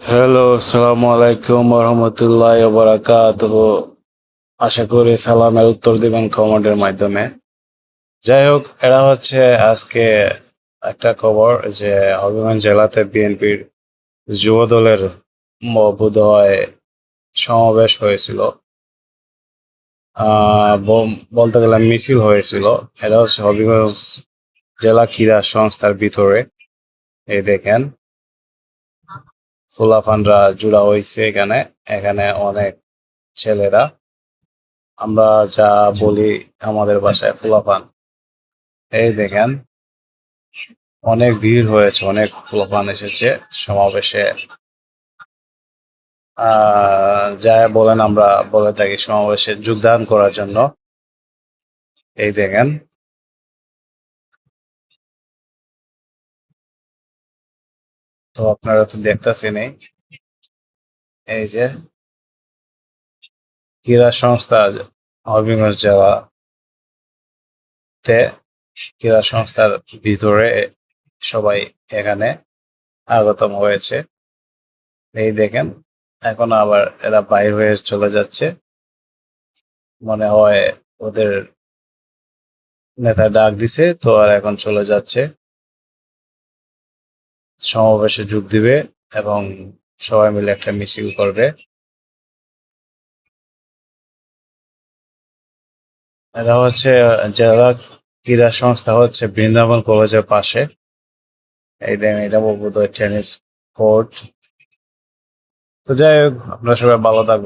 Hello আসসালামু আলাইকুম রহমতুল্লাহ বারাকাত আশা করি সালামের উত্তর দিবেন কমেন্টের মাধ্যমে। যাই হোক, এরা হচ্ছে আজকে একটা খবর যে হবিগঞ্জ জেলাতে বিএনপির যুব দলের বোধহয় সমাবেশ হয়েছিল। বলতে গেলে মিছিল হয়েছিল। এটা হচ্ছে হবিগঞ্জ জেলা ক্রীড়া সংস্থার ভিতরে। এই দেখেন। ফুলাফানরা জুড়া হয়েছে এখানে। এখানে অনেক ছেলেরা। আমরা যা বলি আমাদের বাসায় ফুলাফান এই দেখেন, অনেক ভিড় হয়েছে, অনেক ফুলাফান এসেছে সমাবেশে। যা বলেন আমরা বলে থাকি সমাবেশে যোগদান করার জন্য। এই দেখেন তো আপনারা তো দেখতেছেনই এই যে ক্রীড়া সংস্থা হবিগঞ্জ জেলাতে ক্রীড়া সংস্থার ভিতরে সবাই এখানে আগতম হয়েছে। এই দেখেন, এখন আবার এরা বাইর হয়ে চলে যাচ্ছে। মনে হয় ওদের নেতা ডাক দিছে, তো আর এখন চলে যাচ্ছে। সমাবেশে যোগ দিবে এবং সবাই মিলে একটা মিছিল করবে। এটা হচ্ছে জেলা ক্রীড়া সংস্থা হচ্ছে বৃন্দাবন কলেজের পাশে। এই দেন এটা বলব টেনিস কোর্ট তো যাই হোক, আপনারা সবাই ভালো থাকবেন।